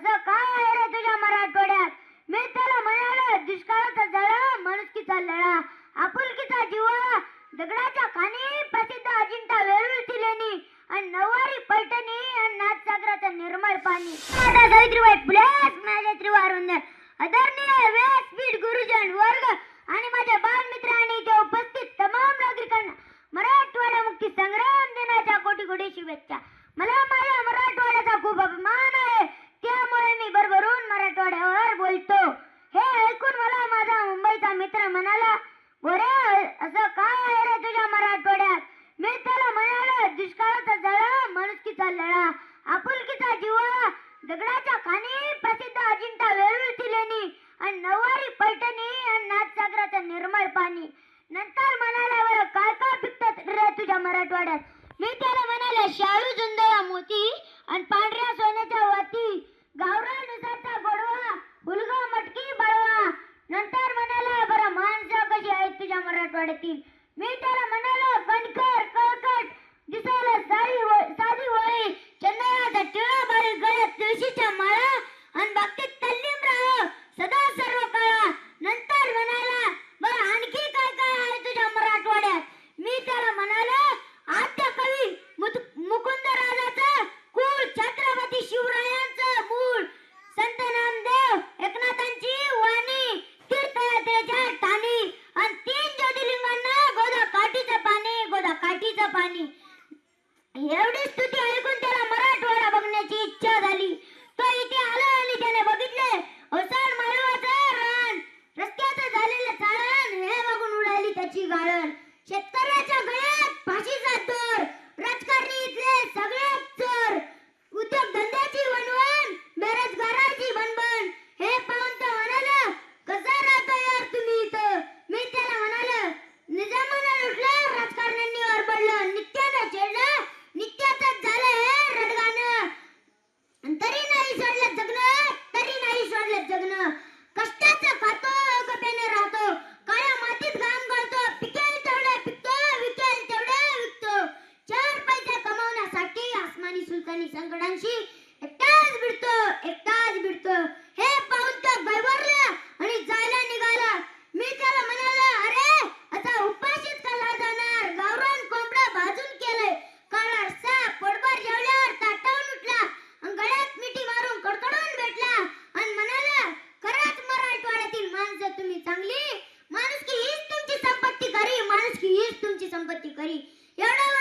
असं काय आहे रे तुझ्या मराठवाड्यात? मी त्याला म्हणालो दुष्काळाचा जळा मनुष्कीचा लळा आपुलकीचा जिवा दगडाच्या खाणी प्रसिद्ध अजिंठा वेरूळ लेणी आणि नववारी पैठणी आणि नाथसागराचं निर्मळ पाणी. माता सावित्रीबाई फुलेच माझे त्रिवारुंदर आदरणीय व्यासपीठ गुरुजन वर्ग आणि माझ्या बालमित्र आणि इथे उपस्थित तमाम नागरिकांना मराठवाडा मुक्ती संग्राम दिनाच्या कोटी कोटी शुभेच्छा. मला गोरे असं काय आहे रे तुझ्या मराठवाड्यात मी त्याला म्हणालो दुष्काळाचा जळा मनुष्कीचा लळा आपुलकीचा जिवा दगडाच्या खाणी प्रसिद्ध अजिंठा वेरूळ लेणी आणि नऊवारी पैठणी आणि नाथसागराचं निर्मळ पाणी. नंतर म्हणाला बरं काय काय पिकतात रे तुझ्या मराठवाड्यात मी त्याला म्हणाले शाळू जुंदळा मोती आणि पांढऱ्या सोन्याच्या वाती. போராட்டத்தில் வீட்டார மன்னர் उडाली शेतकऱ्याच्या गळ्यात やだ